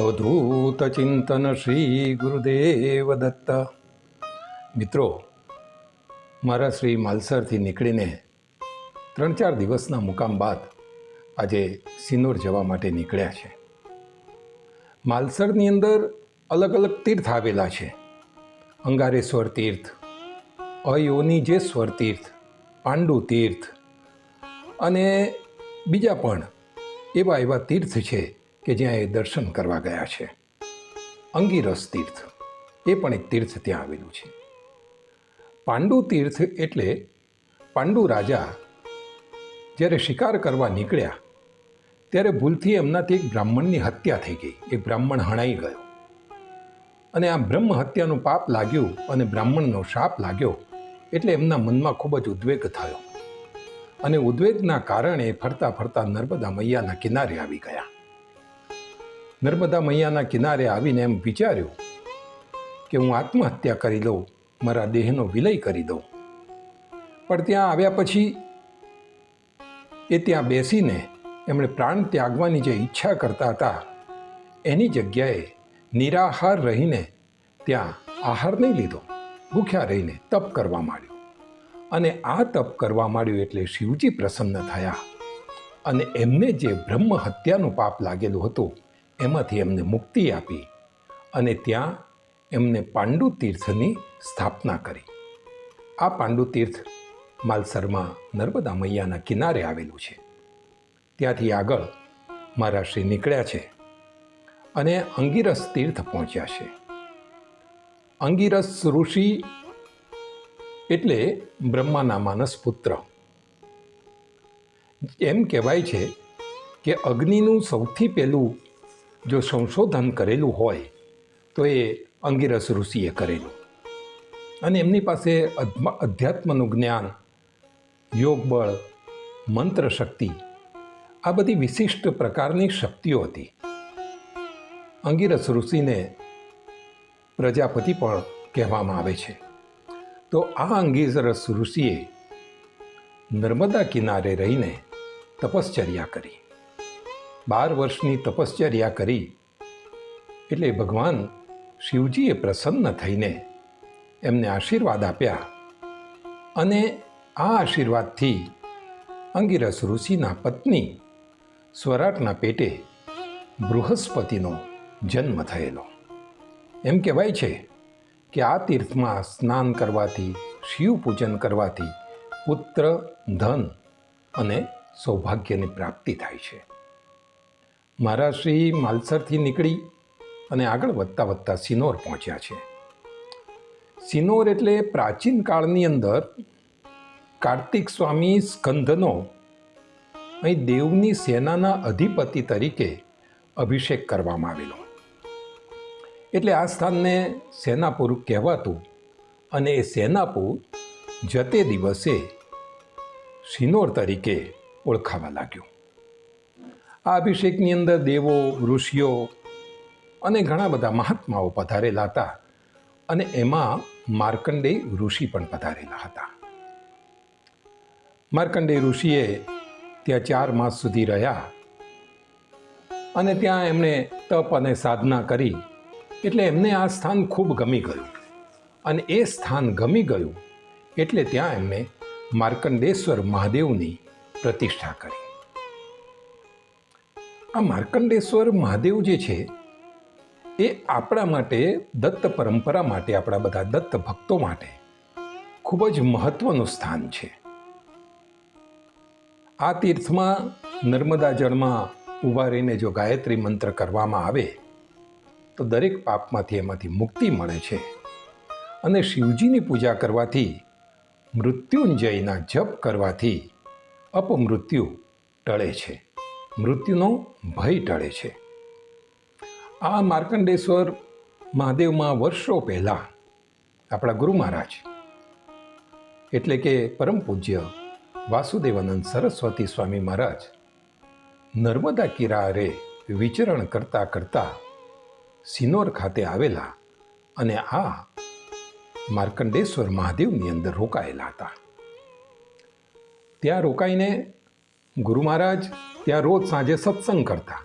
અવધૂત ચિંતન શ્રી ગુરુદેવ દત્ત મિત્રો મારા શ્રી માલસરથી નીકળીને ત્રણ ચાર દિવસના મુકામ બાદ આજે સિનોર જવા માટે નીકળ્યા છે. માલસરની અંદર અલગ અલગ તીર્થ આવેલા છે. અંગારેશ્વર તીર્થ અયોનિજેશ્વર તીર્થ, પાંડુ તીર્થ અને બીજા પણ એવા એવા તીર્થ છે કે જ્યાં એ દર્શન કરવા ગયા છે. અંગીરસ તીર્થ, એ પણ એક તીર્થ ત્યાં આવેલું છે. પાંડુ તીર્થ એટલે પાંડુ રાજા જ્યારે શિકાર કરવા નીકળ્યા, ત્યારે ભૂલથી એમનાથી એક બ્રાહ્મણની હત્યા થઈ ગઈ. એ બ્રાહ્મણ હણાઈ ગયો. અને આ બ્રહ્મ હત્યાનું પાપ લાગ્યું અને બ્રાહ્મણનો શાપ લાગ્યો એટલે એમના મનમાં ખૂબ જ ઉદ્વેગ થયો. અને ઉદ્વેગના કારણે ફરતા ફરતા નર્મદા મૈયાના કિનારે આવી ગયા. નર્મદા મૈયાના કિનારે આવીને એમ વિચાર્યું કે હું આત્મહત્યા કરી દઉં મારા દેહનો વિલય કરી દઉં. પણ ત્યાં આવ્યા પછી એ ત્યાં બેસીને એમણે પ્રાણ ત્યાગવાની જે ઈચ્છા કરતા હતા, એની જગ્યાએ નિરાહાર રહીને ત્યાં આહાર નહીં લીધો, ભૂખ્યા રહીને તપ કરવા માંડ્યું. અને આ તપ કરવા માંડ્યું એટલે શિવજી પ્રસન્ન થયા અને એમને જે બ્રહ્મ હત્યાનું પાપ લાગેલું હતું એમાંથી એમને મુક્તિ આપી અને ત્યાં એમને પાંડુ તીર્થની સ્થાપના કરી. આ પાંડુ તીર્થ માલસરમાં નર્મદા મૈયાના કિનારે આવેલું છે. ત્યાંથી આગળ મારા શ્રી નીકળ્યા છે અને અંગીરસ તીર્થ પહોંચ્યા છે. અંગીરસ ઋષિ એટલે બ્રહ્માના માનસ પુત્ર. એમ કહેવાય છે કે અગ્નિનું સૌથી પહેલું જો સંશોધન કરેલું હોય, તો એ અંગીરસ ઋષિએ કરેલું. અને એમની પાસે અધ્યાત્મનું જ્ઞાન, યોગ બળ, મંત્ર શક્તિ, આ બધી વિશિષ્ટ પ્રકારની શક્તિઓ હતી. અંગીરસ ઋષિને પ્રજાપતિ પણ કહેવામાં આવે છે. તો આ અંગીરસ ઋષિએ નર્મદા કિનારે રહીને તપશ્ચર્યા કરી. બાર વર્ષની તપશ્ચર્યા કરી. એટલે ભગવાન શિવજીએ પ્રસન્ન થઈને એમને આશીર્વાદ આપ્યા અને આ આશીર્વાદથી અંગિરસ ઋષિના પત્ની સ્વરાટના પેટે બૃહસ્પતિનો જન્મ થયેલો. એમ કહેવાય છે કે આ તીર્થમાં સ્નાન કરવાથી, શિવ પૂજન કરવાથી પુત્ર, ધન અને સૌભાગ્યની પ્રાપ્તિ થાય છે. મારા શ્રી માલસરથી નીકળી અને આગળ વધતા વધતા સિનોર પહોંચ્યા છે. સિનોર એટલે પ્રાચીન કાળની અંદર કાર્તિક સ્વામી સ્કંદનો અહીં દેવની સેનાના અધિપતિ તરીકે અભિષેક કરવામાં આવેલો. એટલે આ સ્થાનને સેનાપુર કહેવાતું અને એ સેનાપુર જતે દિવસે સિનોર તરીકે ઓળખાવા લાગ્યું. આ અભિષેકની અંદર દેવો, ઋષિઓ અને ઘણા બધા મહાત્માઓ પધારેલા હતા અને એમાં માર્કંડેય ઋષિ પણ પધારેલા હતા. માર્કંડેય ઋષિએ ત્યાં ચાર માસ સુધી રહ્યા અને ત્યાં એમણે તપ અને સાધના કરી એટલે એમને આ સ્થાન ખૂબ ગમી ગયું અને એ સ્થાન ગમી ગયું એટલે ત્યાં એમણે માર્કંડેશ્વર મહાદેવની પ્રતિષ્ઠા કરી. આ માર્કંડેશ્વર મહાદેવ જે છે, એ આપણા માટે દત્ત પરંપરા માટે, આપણા બધા દત્ત ભક્તો માટે ખૂબ જ મહત્વનું સ્થાન છે. આ તીર્થમાં નર્મદા જળમાં ઊભા રહીને જો ગાયત્રી મંત્ર કરવામાં આવે, તો દરેક પાપમાંથી એમાંથી મુક્તિ મળે છે. અને શિવજીની પૂજા કરવાથી, મૃત્યુંજયના જપ કરવાથી અપમૃત્યુ ટળે છે. મૃત્યુનો ભય ટળે છે. આ માર્કંડેશ્વર મહાદેવમાં વર્ષો પહેલાં આપણા ગુરુ મહારાજ એટલે કે પરમ પૂજ્ય વાસુદેવાનંદ સરસ્વતી સ્વામી મહારાજ નર્મદા કિનારે વિચરણ કરતા કરતા સિનોર ખાતે આવેલા અને આ માર્કંડેશ્વર મહાદેવની અંદર રોકાયેલા હતા. ત્યાં રોકાઈને ગુરુ મહારાજ, ત્યાં રોજ સાંજે સત્સંગ કરતા.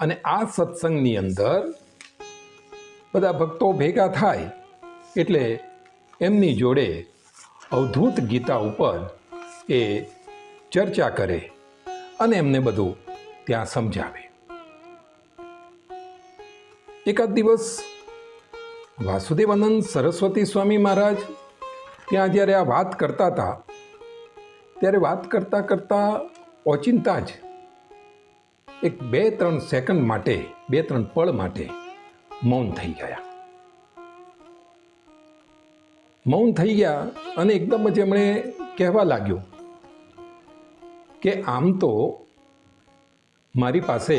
અને આ સત્સંગની અંદર બધા ભક્તો ભેગા થાય એટલે એમની જોડે અવધૂત ગીતા ઉપર એ ચર્ચા કરે અને એમને બધું ત્યાં સમજાવે. એકાદ દિવસ વાસુદેવાનંદ સરસ્વતી સ્વામી મહારાજ ત્યાં જ્યારે આ વાત કરતા હતા ત્યારે વાત કરતાં કરતાં ઓચિંતા જ એક બે ત્રણ સેકન્ડ માટે બે ત્રણ પળ માટે મૌન થઈ ગયા. મૌન થઈ ગયા અને એકદમ જ એમણે કહેવા લાગ્યું કે આમ તો મારી પાસે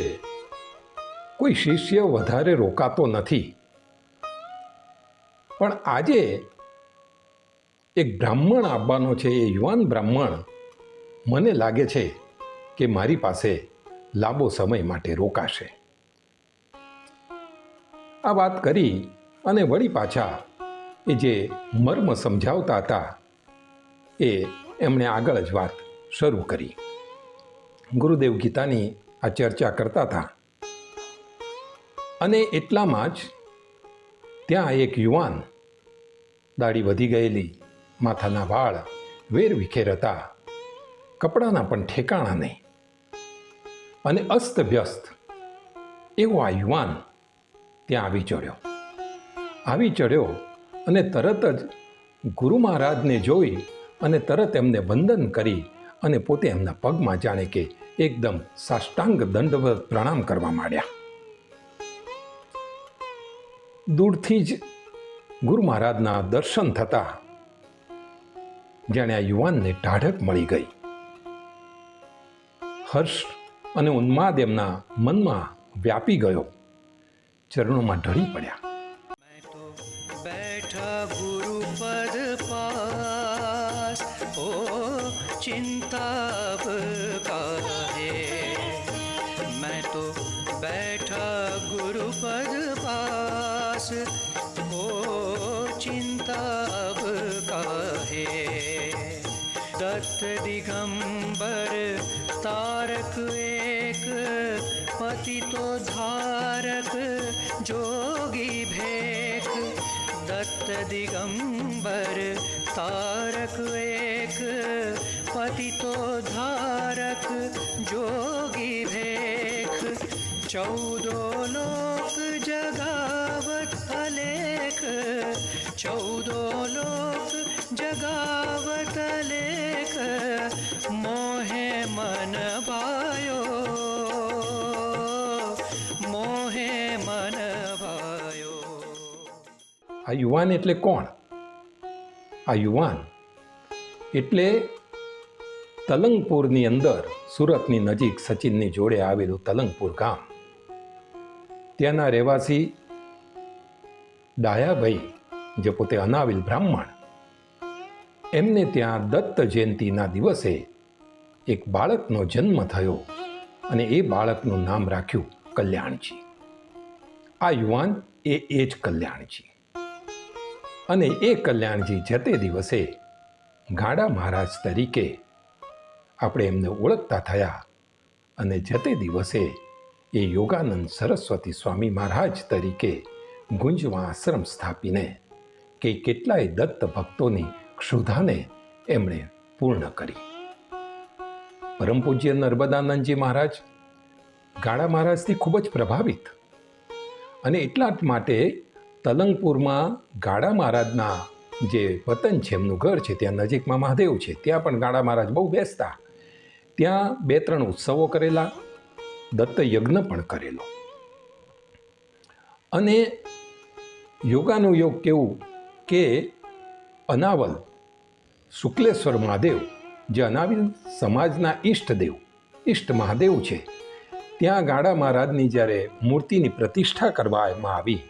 કોઈ શિષ્ય વધારે રોકાતો નથી. પણ આજે એક બ્રાહ્મણ આવવાનો છે, એ યુવાન બ્રાહ્મણ મને લાગે છે કે મારી પાસે લાંબો સમય માટે રોકાશે. આ વાત કરી અને વળી પાછા એ જે મર્મ સમજાવતા હતા એ એમણે આગળ જ વાત શરૂ કરી. ગુરુદેવ ગીતાની આ ચર્ચા કરતા હતા. અને એટલામાં જ ત્યાં એક યુવાન દાઢી વધી ગયેલી, માથાના વાળ વેર વિખેર હતા. કપડાના પણ ઠેકાણા નહીં. અને અસ્તવ્યસ્ત એવો આ યુવાન ત્યાં આવી ચડ્યો. આવી ચડ્યો અને તરત જ ગુરુ મહારાજને જોઈ અને તરત એમને વંદન કરી અને પોતે એમના પગમાં જાણે કે એકદમ સાષ્ટાંગ દંડવત પ્રણામ કરવા માંડ્યા. દૂરથી જ ગુરુ મહારાજના દર્શન થતા જાણે આ યુવાનને ટાઢક મળી ગઈ. હર્ષ અને ઉન્માદ એમના મનમાં વ્યાપી ગયો. ચરણોમાં ઢળી પડ્યા. બેઠા ગુરુ પદ પાસ. ઓ ચિંતા મેં તો બેઠા ગુરુ પદ પાસ. ઓ ચિંતા કાહે દત્ત દિગંબર તારક એક પતિ તો ધારક જોગી ભેખ દત્ત દિગંબર તારક એક પતિ તો ધારક જોગી ભેખ ચૌદો લોક જગાવત અલેખ ચૌદો લોક જગા આ યુવાન એટલે કોણ? આ યુવાન એટલે તલંગપુરની અંદર સુરતની નજીક સચિનની જોડે આવેલું તલંગપુર ગામ. ત્યાંના રહેવાસી ડાયાભાઈ, જે પોતે અનાવિલ બ્રાહ્મણ, એમને ત્યાં દત્ત જયંતિના દિવસે એક બાળકનો જન્મ થયો અને એ બાળકનું નામ રાખ્યું કલ્યાણજી. આ યુવાન એ એ જ કલ્યાણજી. અને એ કલ્યાણજી જતે દિવસે ગાડા મહારાજ તરીકે આપણે એમને ઓળખતા થયા અને જતે દિવસે એ યોગાનંદ સરસ્વતી સ્વામી મહારાજ તરીકે ગુંજમાં આશ્રમ સ્થાપીને કે કેટલાય દત્ત ભક્તોની ક્ષુધાને એમણે પૂર્ણ કરી. પરમ પૂજ્ય નર્મદાનંદજી મહારાજ, ગાડા મહારાજથી ખૂબ જ પ્રભાવિત અને એટલા જ માટે તલંગપુરમાં ગાડા મહારાજના જે વતન છે, એમનું ઘર છે, ત્યાં નજીકમાં મહાદેવ છે, ત્યાં પણ ગાડા મહારાજ બહુ બેસતા. ત્યાં બે ત્રણ ઉત્સવો કરેલા દત્ત યજ્ઞ પણ કરેલો. અને યોગાનું યોગ કેવું કે અનાવલ, શુક્લેશ્વર મહાદેવ, જે અનાવિલ સમાજના ઈષ્ટદેવ ઈષ્ટ મહાદેવ છે, ત્યાં ગાડા મહારાજની જ્યારે મૂર્તિની પ્રતિષ્ઠા કરવામાં આવી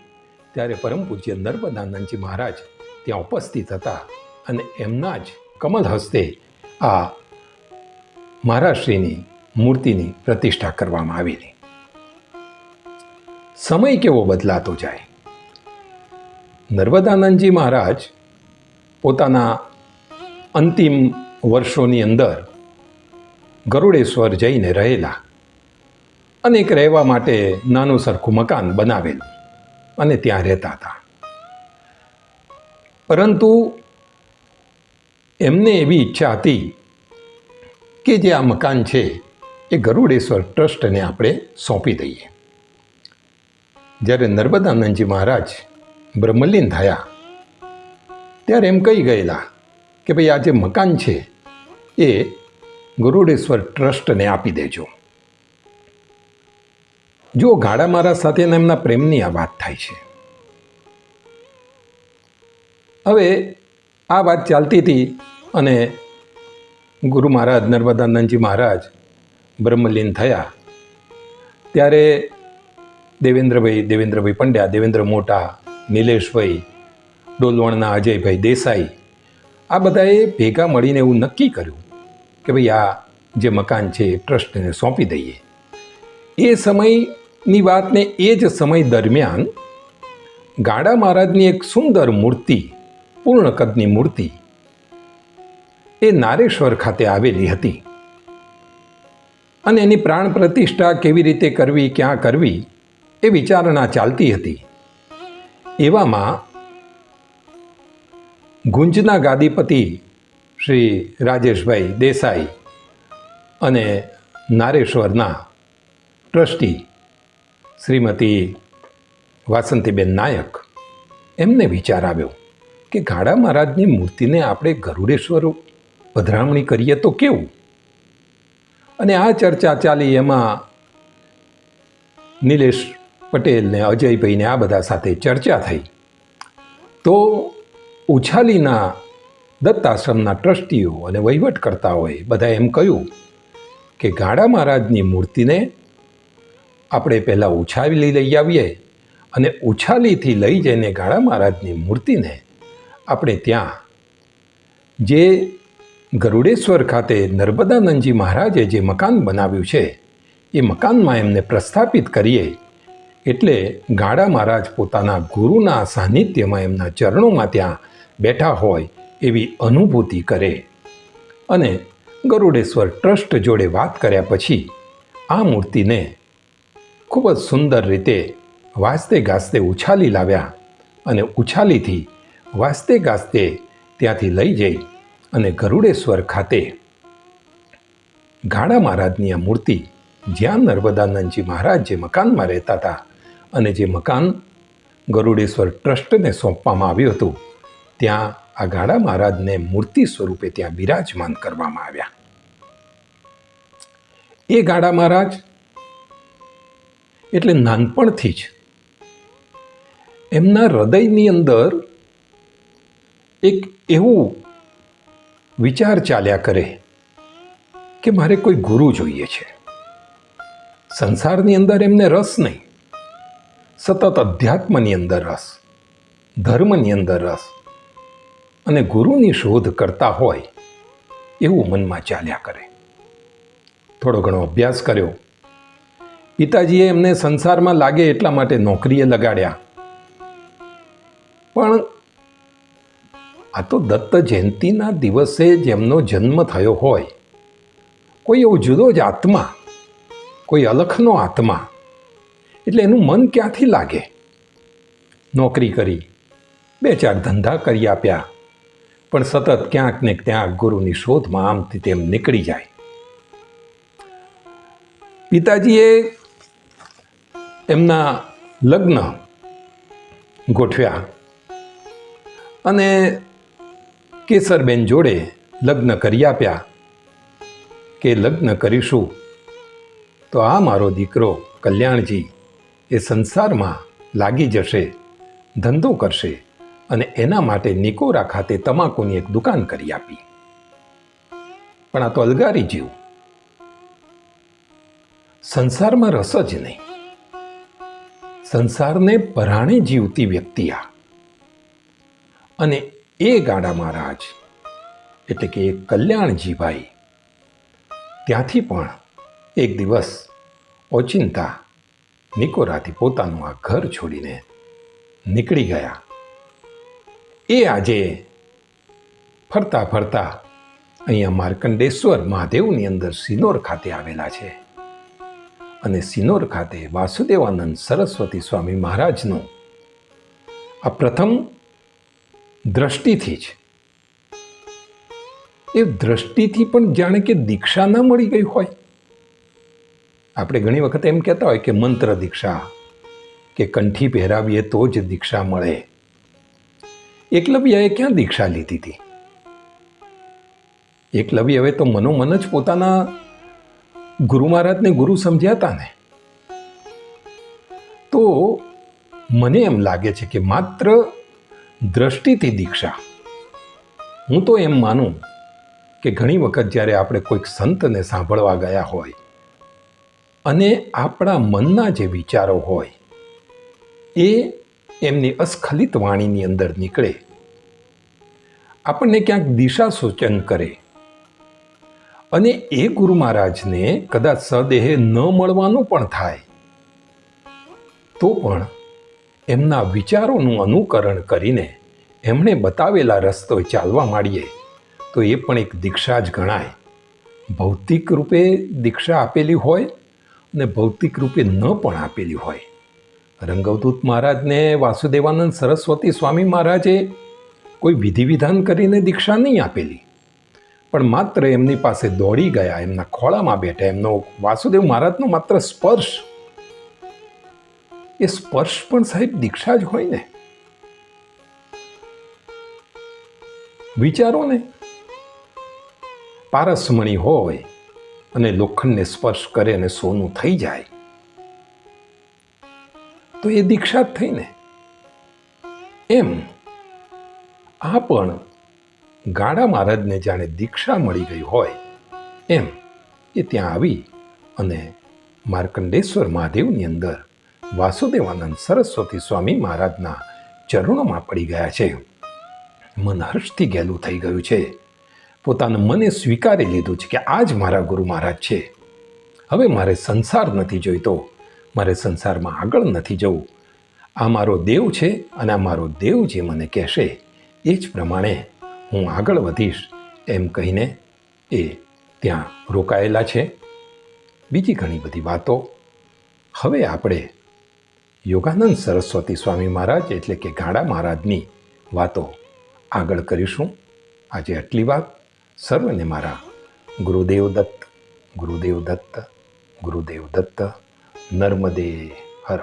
ત્યારે પરમ પૂજ્ય નર્મદાનંદજી મહારાજ ત્યાં ઉપસ્થિત હતા અને એમના જ કમલ હસ્તે આ મહારાષ્ટ્રીની મૂર્તિની પ્રતિષ્ઠા કરવામાં આવેલી. સમય કેવો બદલાતો જાય? નર્મદાનંદજી મહારાજ પોતાના અંતિમ વર્ષોની અંદર ગરુડેશ્વર જઈને રહેલા. અનેક રહેવા માટે નાનું સરખું મકાન બનાવેલું. અને ત્યાં રહેતા હતા. પરંતુ એમને એવી ઈચ્છા હતી કે જે આ મકાન છે એ ગરુડેશ્વર ટ્રસ્ટને આપણે સોંપી દઈએ. જ્યારે નર્મદાનંદજી મહારાજ બ્રહ્મલીન થયા, ત્યારે એમ કહી ગયેલા કે ભાઈ આ જે મકાન છે એ ગરુડેશ્વર ટ્રસ્ટને આપી દેજો. જો ગાડા મારા સાથેના એમના પ્રેમની આ વાત થાય છે. હવે આ વાત ચાલતી હતી અને ગુરુ મહારાજ નર્મદાનંદજી મહારાજ બ્રહ્મલીન થયા. ત્યારે દેવેન્દ્રભાઈ દેવેન્દ્રભાઈ પંડ્યા, દેવેન્દ્ર મોટા, નિલેશભાઈ, ડોલવણના અજયભાઈ દેસાઈ, આ બધાએ ભેગા મળીને એવું નક્કી કર્યું કે ભાઈ આ જે મકાન છે એ ટ્રસ્ટને સોંપી દઈએ. એ સમયની વાતને એ જ સમય દરમિયાન ગાડા મહારાજની એક સુંદર મૂર્તિ પૂર્ણ કદની મૂર્તિ, એ નારેશ્વર ખાતે આવેલી હતી. અને એની પ્રાણ પ્રતિષ્ઠા કેવી રીતે કરવી, ક્યાં કરવી, એ વિચારણા ચાલતી હતી. એવામાં ગુંજના ગાદીપતિ શ્રી રાજેશભાઈ દેસાઈ અને નારેશ્વરના ટ્રસ્ટી શ્રીમતી વાસંતીબેન નાયક એમને વિચાર આવ્યો કે ગાડા મહારાજની મૂર્તિને આપણે ગરુડેશ્વર પધરામણી કરીએ તો કેવું? અને આ ચર્ચા ચાલી એમાં નિલેશ પટેલને અજયભાઈને આ બધા સાથે ચર્ચા થઈ. તો ઉછાલીના દત્તાશ્રમના ટ્રસ્ટીઓ અને વહીવટકર્તાઓએ બધા એમ કહ્યું કે ગાડા મહારાજની મૂર્તિને આપણે પહેલાં ઉછાલી લઈ આવીએ અને ઉછાલીથી લઈ જઈને ગાળા મહારાજની મૂર્તિને આપણે ત્યાં જે ગરુડેશ્વર ખાતે નર્મદાનંદજી મહારાજે જે મકાન બનાવ્યું છે, એ મકાનમાં એમને પ્રસ્થાપિત કરીએ એટલે ગાડા મહારાજ પોતાના ગુરુના સાનિધ્યમાં એમના ચરણોમાં ત્યાં બેઠા હોય એવી અનુભૂતિ કરે. અને ગરુડેશ્વર ટ્રસ્ટ જોડે વાત કર્યા પછી આ મૂર્તિને ખૂબ જ સુંદર રીતે વાસતે ગાસ્તે ઉછાલી લાવ્યા અને ઉછાલીથી વાસ્તે ગાસ્તે ત્યાંથી લઈ જઈ અને ગરુડેશ્વર ખાતે ગાડા મહારાજની આ મૂર્તિ જ્યાં નર્મદાનંદજી મહારાજ જે મકાનમાં રહેતા હતા અને જે મકાન ગરુડેશ્વર ટ્રસ્ટને સોંપવામાં આવ્યું હતું, ત્યાં આ ગાડા મહારાજને મૂર્તિ સ્વરૂપે ત્યાં બિરાજમાન કરવામાં આવ્યા. એ ગાડા મહારાજ એટલે નાનપણથી જ. એમના હૃદયની અંદર એક એવું વિચાર ચાલ્યા કરે કે મારે કોઈ ગુરુ જોઈએ છે. સંસારની અંદર એમને રસ નહીં. સતત અધ્યાત્મની અંદર રસ, ધર્મની અંદર રસ અને ગુરુની શોધ કરતા હોય એવું મનમાં ચાલ્યા કરે. થોડો ઘણો અભ્યાસ કર્યો. પિતાજીએ એમને સંસારમાં લાગે એટલા માટે નોકરીએ લગાડ્યા. પણ આ તો દત્ત જયંતિના દિવસે જેમનો જન્મ થયો હોય. કોઈ એવો જુદો જ આત્મા, કોઈ અલખનો આત્મા. એટલે એનું મન ક્યાંથી લાગે? નોકરી કરી, બે ચાર ધંધા કરી આપ્યા. પણ સતત ક્યાંક ને ક્યાંક ગુરુની શોધમાં આમથી તેમ નીકળી જાય. પિતાજીએ એમના લગ્ન ગોઠવ્યા. અને કેસરબેન જોડે લગ્ન કરી આપ્યા. કે લગ્ન કરીશું, તો આ મારો દીકરો કલ્યાણજી એ સંસારમાં લાગી જશે, ધંધો કરશે અને એના માટે નિકોરા ખાતે તમાકુની એક દુકાન કરી આપી. પણ આ તો અલગારી જીવ. સંસારમાં રસ જ નહીં. સંસારને પરાણે જીવતી વ્યક્તિ આ. અને એ ગાડા મહારાજ, એટલે કે કલ્યાણજીભાઈ, ત્યાંથી પણ એક દિવસ ઓચિંતા નિકોરાથી પોતાનું આ ઘર છોડીને નીકળી ગયા. એ આજે ફરતા ફરતા અહીંયા માર્કંડેશ્વર મહાદેવની અંદર સિનોર ખાતે આવેલા છે. અને સિનોર ખાતે વાસુદેવાનંદ સરસ્વતી સ્વામી મહારાજનો આ પ્રથમ દ્રષ્ટિથી જ. એ દ્રષ્ટિથી પણ જાણે કે દીક્ષા ના મળી ગઈ હોય. આપણે ઘણી વખત એમ કહેતા હોય કે મંત્ર દીક્ષા કે કંઠી પહેરાવીએ તો જ દીક્ષા મળે. એકલવ્યાએ ક્યાં દીક્ષા લીધી હતી? એકલવ્ય હવે તો મનોમન જ પોતાના ગુરુ મહારાજને ગુરુ સમજ્યા ને તો મને એમ લાગે છે કે માત્ર દ્રષ્ટિથી દીક્ષા. હું તો એમ માનું કે ઘણી વખત જ્યારે આપણે કોઈક સંતને સાંભળવા ગયા હોય અને આપણા મનના જે વિચારો હોય, એ એમની અસ્ખલિત વાણીની અંદર નીકળે. આપણને ક્યાંક દિશા સૂચન કરે અને એ ગુરુ મહારાજને કદાચ સદેહે ન મળવાનું પણ થાય. તો પણ એમના વિચારોનું અનુકરણ કરીને એમણે બતાવેલા રસ્તો ચાલવા માંડીએ તો એ પણ એક દીક્ષા જ ગણાય. ભૌતિક રૂપે દીક્ષા આપેલી હોય અને ભૌતિક રૂપે ન પણ આપેલી હોય. રંગવદૂત મહારાજને વાસુદેવાનંદ સરસ્વતી સ્વામી મહારાજે કોઈ વિધિ વિધાન કરીને દીક્ષા નહીં આપેલી. પણ માત્ર એમની પાસે દોડી ગયા, એમના ખોળામાં બેઠા, એમનો વાસુદેવ મહારાજનો માત્ર સ્પર્શ. એ સ્પર્શ પણ સાહેબ દીક્ષા જ હોય ને. વિચારો ને. પારસમણી હોય અને લોખંડને સ્પર્શ કરે અને સોનું થઈ જાય, તો એ દીક્ષા જ થઈ ને. એમ આ પણ ગાડા મહારાજને જાણે દીક્ષા મળી ગઈ હોય, એમ એ ત્યાં આવી અને માર્કંડેશ્વર મહાદેવની અંદર વાસુદેવાનંદ સરસ્વતી સ્વામી મહારાજના ચરણોમાં પડી ગયા છે. મન હર્ષથી ગેલું થઈ ગયું છે. પોતાના મને સ્વીકારી લીધું છે કે આ જ મારા ગુરુ મહારાજ છે. હવે મારે સંસાર નથી જોઈતો, મારે સંસારમાં આગળ નથી જવું. આ મારો દેવ છે અને આ મારો દેવ જે મને કહેશે એ જ પ્રમાણે હું આગળ વધીશ એમ કહીને એ ત્યાં રોકાયેલા છે. બીજી ઘણી બધી વાતો. હવે આપણે યોગાનંદ સરસ્વતી સ્વામી મહારાજ એટલે કે ગાડા મહારાજની વાતો આગળ કરીશું. આજે આટલી વાત. સર્વને મારા ગુરુદેવ દત્ત ગુરુદેવ દત્ત ગુરુદેવ દત્ત, નર્મદે હર